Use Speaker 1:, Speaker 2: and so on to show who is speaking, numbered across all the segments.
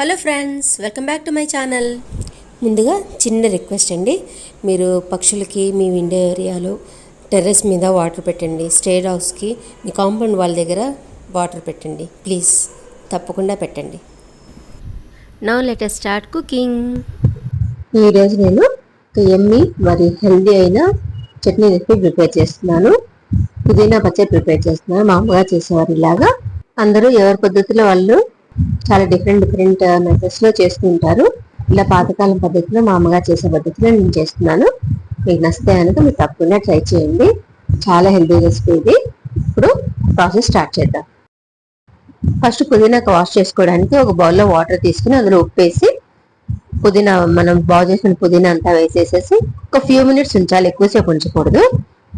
Speaker 1: Hello friends welcome back to my channel. ముందుగా చిన్న request అండి. మీరు పక్షులకి మీ విండో ఏరియాలో టెర్రస్ మీద వాటర్ పెట్టండి. స్టేట్ హౌస్కి మీ కాంపౌండ్ వాళ్ళ దగ్గర వాటర్ పెట్టండి. ప్లీజ్ తప్పకుండా పెట్టండి. నౌ లెటర్ స్టార్ట్ కుకింగ్
Speaker 2: ఈరోజు నేను ఒక ఎమ్మి మరి హెల్దీ అయిన చట్నీ రెసిపీ ప్రిపేర్ చేస్తున్నాను. పుదీనా పచ్చడి ప్రిపేర్ చేస్తున్నాను. మా అమ్మగారు చేసేవారు ఇలాగా. అందరూ ఎవరి పద్ధతిలో వాళ్ళు చాలా డిఫరెంట్ డిఫరెంట్ మెథడ్స్లో చేస్తుంటారు ఇలా పాతకాలం పద్ధతిలో మా అమ్మగారు చేసే పద్ధతిలో నేను చేస్తున్నాను. మీకు నచ్చితే కనుక మీరు తప్పకుండా ట్రై చేయండి. చాలా హెల్దీ రెసిపీ ఇది. ఇప్పుడు ప్రాసెస్ స్టార్ట్ చేద్దాం. ఫస్ట్ పుదీనాకు వాష్ చేసుకోవడానికి ఒక బౌల్లో వాటర్ తీసుకుని అందులో ఉప్పు వేసి పుదీనా మనం బాగు చేసిన పుదీనా అంతా వేసేసేసి ఒక ఫ్యూ మినిట్స్ ఉంచాలి ఎక్కువసేపు ఉంచకూడదు.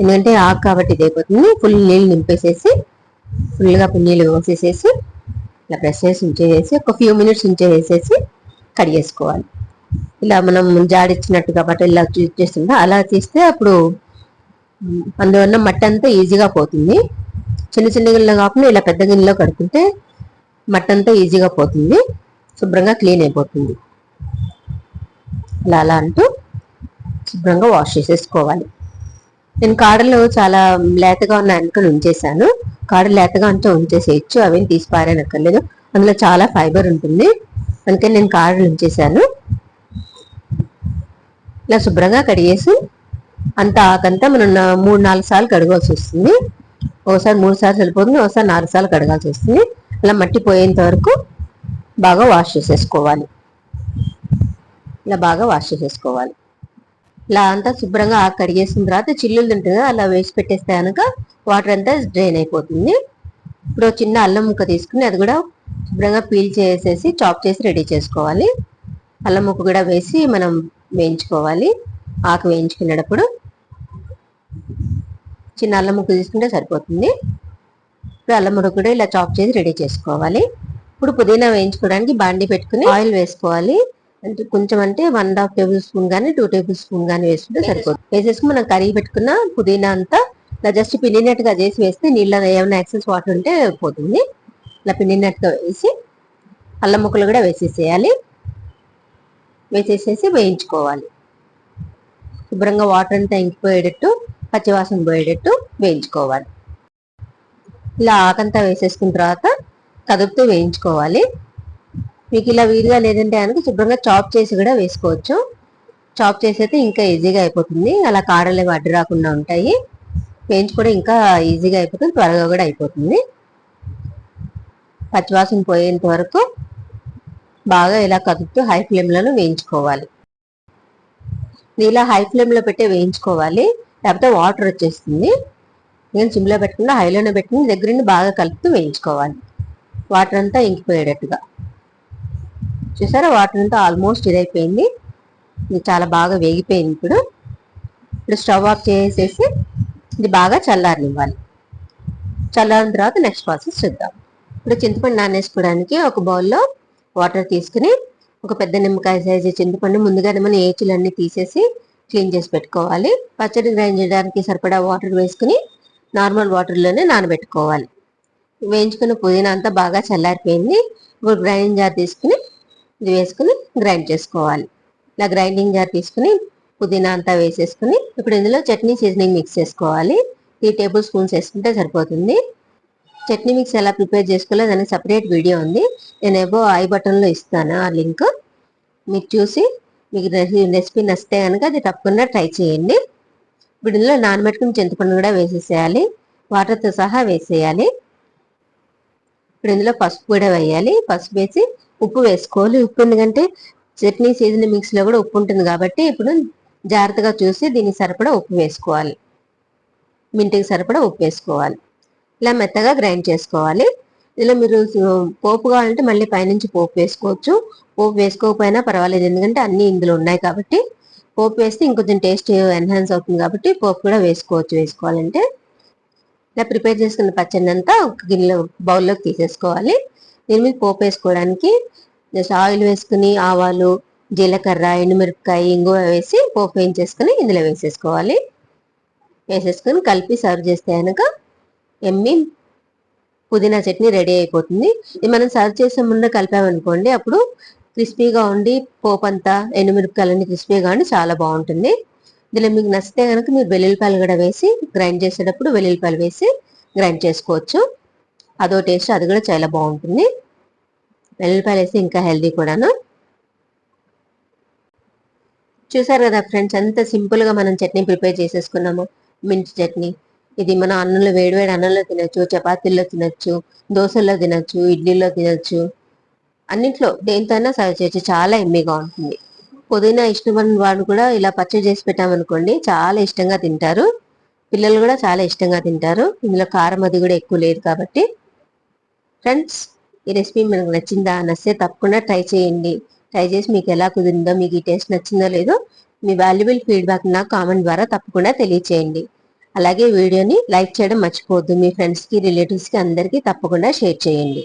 Speaker 2: ఎందుకంటే ఆకు కాబట్టి ఇది అయిపోతుంది ఫుల్ నీళ్ళు నింపేసేసి ఫుల్గా నీళ్ళు పోసేసేసి ఇలా ప్రెస్ చేసి ఉంచేసేసి ఒక ఫ్యూ మినిట్స్ ఉంచేసేసి కడిగేసుకోవాలి ఇలా మనం జాడిచ్చినట్టు కాబట్టి ఇలా చేస్తుంటే అలా తీస్తే అప్పుడు అందువల్ల ఉన్న మట్టి అంతా ఈజీగా పోతుంది. చిన్న చిన్న గిన్నెలో కాకుండా ఇలా పెద్ద గిన్నెలో కడుకుంటే మట్టి అంతా ఈజీగా పోతుంది. శుభ్రంగా క్లీన్ అయిపోతుంది. అలా అలా అంటూ శుభ్రంగా వాష్ చేసేసుకోవాలి. నేను కాడలు చాలా లేతగా ఉన్న అనుకుని ఉంచేసాను కాడలు లేతగా ఉంటే ఉంచేసేయచ్చు అవేం తీసి పారేనక్కర్లేదు అందులో చాలా ఫైబర్ ఉంటుంది. అందుకని నేను కాడలు ఉంచేసాను ఇలా శుభ్రంగా కడిగేసి అంత ఆకంతా మనం మూడు నాలుగు సార్లు కడగాల్సి వస్తుంది. ఒకసారి మూడు సార్లు సరిపోతుంది ఒకసారి నాలుగు సార్లు కడగాల్సి వస్తుంది. అలా మట్టి పోయేంత వరకు బాగా వాష్ చేసేసుకోవాలి. ఇలా బాగా వాష్ చేసేసుకోవాలి. ఇలా అంతా శుభ్రంగా ఆకు కడిగేసిన తర్వాత చిల్లులు ఉంటుంది అలా వేసి పెట్టేస్తే కనుక వాటర్ అంతా డ్రైన్ అయిపోతుంది. ఇప్పుడు చిన్న అల్లం ముక్క తీసుకుని అది కూడా శుభ్రంగా పీల్ చేసేసి చాప్ చేసి రెడీ చేసుకోవాలి. అల్లం ముక్క కూడా వేసి మనం వేయించుకోవాలి. ఆకు వేయించుకునేటప్పుడు చిన్న అల్లం ముక్క తీసుకుంటే సరిపోతుంది. ఇప్పుడు అల్లం ముక్క కూడా ఇలా చాప్ చేసి రెడీ చేసుకోవాలి. ఇప్పుడు పుదీనా వేయించుకోవడానికి బాండి పెట్టుకుని ఆయిల్ వేసుకోవాలి. అంటే కొంచెం అంటే one and half tablespoon కానీ టూ టేబుల్ స్పూన్ కానీ వేసుకుంటే సరిపోతుంది. వేసేసుకుని మనం కర్రీ పెట్టుకున్న పుదీనా అంతా ఇలా జస్ట్ పిండినట్టుగా చేసి వేస్తే నీళ్ళ ఏమైనా ఎక్సెస్ వాటర్ ఉంటే పోతుంది. ఇలా పిండినట్టుగా వేసి అల్లం ముక్కలు కూడా వేసేసేయాలి. వేసేసేసి వేయించుకోవాలి. శుభ్రంగా వాటర్ అంతా ఇంకిపోయేటట్టు పచ్చివాసన పోయేటట్టు వేయించుకోవాలి. ఇలా ఆకంతా వేసేసుకున్న తర్వాత కదుపుతూ వేయించుకోవాలి. మీకు ఇలా వీలుగా లేదంటే కనుక శుభ్రంగా చాప్ చేసి కూడా వేసుకోవచ్చు. చాప్ చేసి అయితే ఇంకా ఈజీగా అయిపోతుంది. అలా కాడలు ఏవి అడ్డు రాకుండా ఉంటాయి. వేయించుకోవడం ఇంకా ఈజీగా అయిపోతుంది. త్వరగా కూడా అయిపోతుంది. పచ్చివాసన పోయేంత వరకు బాగా ఇలా కదుపుతూ హై ఫ్లేమ్లను వేయించుకోవాలి. ఇలా హై ఫ్లేమ్లో పెట్టే వేయించుకోవాలి. లేకపోతే వాటర్ వచ్చేస్తుంది. నేను సిమ్లో పెట్టకుండా హైలోనే పెట్టుకుని దగ్గర నుండి బాగా కలుపుతూ వేయించుకోవాలి. వాటర్ అంతా ఇంకిపోయేటట్టుగా. చూసారా? వాటర్ అంతా ఆల్మోస్ట్ ఇదైపోయింది. ఇది చాలా బాగా వేగిపోయింది ఇప్పుడు. ఇప్పుడు స్టవ్ ఆఫ్ చేసేసి ఇది బాగా చల్లారనివ్వాలి. చల్లారిన తర్వాత నెక్స్ట్ ప్రాసెస్ చూద్దాం. ఇప్పుడు చింతపండు నానేసుకోవడానికి ఒక బౌల్లో వాటర్ తీసుకుని ఒక పెద్ద నిమ్మకాయ సైజు చింతపండు ముందుగానే మనం ఏచులన్నీ తీసేసి క్లీన్ చేసి పెట్టుకోవాలి. పచ్చడి గ్రైండ్ చేయడానికి సరిపడా వాటర్ వేసుకుని నార్మల్ వాటర్లోనే నానబెట్టుకోవాలి. వేయించుకున్న పుదీనా అంతా బాగా చల్లారిపోయింది. ఇప్పుడు గ్రైండ్ జార్ తీసుకుని ఇది వేసుకుని గ్రైండ్ చేసుకోవాలి. ఇలా గ్రైండింగ్ జార్ తీసుకుని పుదీనా అంతా వేసేసుకుని ఇప్పుడు ఇందులో చట్నీ సీజనింగ్ మిక్స్ చేసుకోవాలి. త్రీ టేబుల్ స్పూన్స్ వేసుకుంటే సరిపోతుంది. చట్నీ మిక్స్ ఎలా ప్రిపేర్ చేసుకోవాలో దానికి సపరేట్ వీడియో ఉంది. నేను ఏవో ఐ బటన్లో ఇస్తాను ఆ లింక్. మీరు చూసి మీకు రెసిపీ నచ్చితే కనుక అది తప్పకుండా ట్రై చేయండి. ఇప్పుడు ఇందులో నానబెట్టుకుని చింతపండు కూడా వేసేసేయాలి. వాటర్తో సహా వేసేయాలి. ఇప్పుడు ఇందులో పసుపు కూడా వేయాలి. పసుపు వేసి ఉప్పు వేసుకోవాలి. ఉప్పు ఎందుకంటే చట్నీ సీజన్ మిక్స్లో కూడా ఉప్పు ఉంటుంది కాబట్టి ఇప్పుడు జాగ్రత్తగా చూసి దీనికి సరిపడా ఉప్పు వేసుకోవాలి. మింటికి సరిపడా ఉప్పు వేసుకోవాలి. ఇలా మెత్తగా గ్రైండ్ చేసుకోవాలి. ఇలా మీరు పోపు కావాలంటే మళ్ళీ పైనుంచి పోపు వేసుకోవచ్చు. పోపు వేసుకోకపోయినా పర్వాలేదు. ఎందుకంటే అన్ని ఇందులో ఉన్నాయి కాబట్టి పోపు వేస్తే ఇంకొంచెం టేస్ట్ ఎన్హాన్స్ అవుతుంది కాబట్టి పోపు కూడా వేసుకోవచ్చు. వేసుకోవాలంటే ఇలా ప్రిపేర్ చేసుకున్న పచ్చడి అంతా ఒక గిన్నెలో బౌల్లోకి తీసేసుకోవాలి. దీని మీద పోపు వేసుకోవడానికి జస్ట్ ఆయిల్ వేసుకుని ఆవాలు జీలకర్ర ఎండుమిరపకాయ ఇంగువ వేసి పోపు వేయించేసుకుని ఇందులో వేసేసుకోవాలి. వేసేసుకుని కలిపి సర్వ్ చేస్తే కనుక ఎమ్మి పుదీనా చట్నీ రెడీ అయిపోతుంది. ఇది మనం సర్వ్ చేసే ముందు కలిపామనుకోండి అప్పుడు క్రిస్పీగా ఉండి పోపు అంతా ఎండుమిరపకాయలన్నీ క్రిస్పీగా ఉండి చాలా బాగుంటుంది. దీనిలో మీకు నచ్చితే కనుక మీరు వెల్లుల్లిపాయలు కూడా వేసి గ్రైండ్ చేసేటప్పుడు వెల్లుల్లిపాయలు వేసి గ్రైండ్ చేసుకోవచ్చు. అదో టేస్ట్ అది కూడా చాలా బాగుంటుంది. వెల్లుల్లిపాయలు వేసి ఇంకా హెల్దీ కూడాను. చూసారు కదా ఫ్రెండ్స్ ఎంత సింపుల్గా మనం చట్నీ ప్రిపేర్ చేసేసుకున్నాము. మించి చట్నీ. ఇది మన అన్నంలో వేడివేడి అన్నంలో తినొచ్చు చపాతీల్లో తినచ్చు దోశల్లో తినచ్చు ఇడ్లీలో తినచ్చు. అన్నింటిలో దేనితోనైనా సర్వ్ చేయొచ్చు చాలా ఎమ్మిగా ఉంటుంది. పుదీనా ఇష్టమైన వాళ్ళు కూడా ఇలా పచ్చడి చేసి పెట్టామనుకోండి చాలా ఇష్టంగా తింటారు. పిల్లలు కూడా చాలా ఇష్టంగా తింటారు. ఇందులో కారం అది కూడా ఎక్కువ లేదు కాబట్టి. ఫ్రెండ్స్ ఈ రెసిపీ మనకు నచ్చిందా? నచ్చితే తప్పకుండా ట్రై చేయండి. ట్రై చేసి మీకు ఎలా కుదిరిందో మీకు ఈ టేస్ట్ నచ్చిందో లేదో మీ వాల్యుబుల్ ఫీడ్బ్యాక్ నాకు కామెంట్ ద్వారా తప్పకుండా తెలియచేయండి. అలాగే వీడియోని లైక్ చేయడం మర్చిపోవద్దు. మీ ఫ్రెండ్స్కి రిలేటివ్స్కి అందరికీ తప్పకుండా షేర్ చేయండి.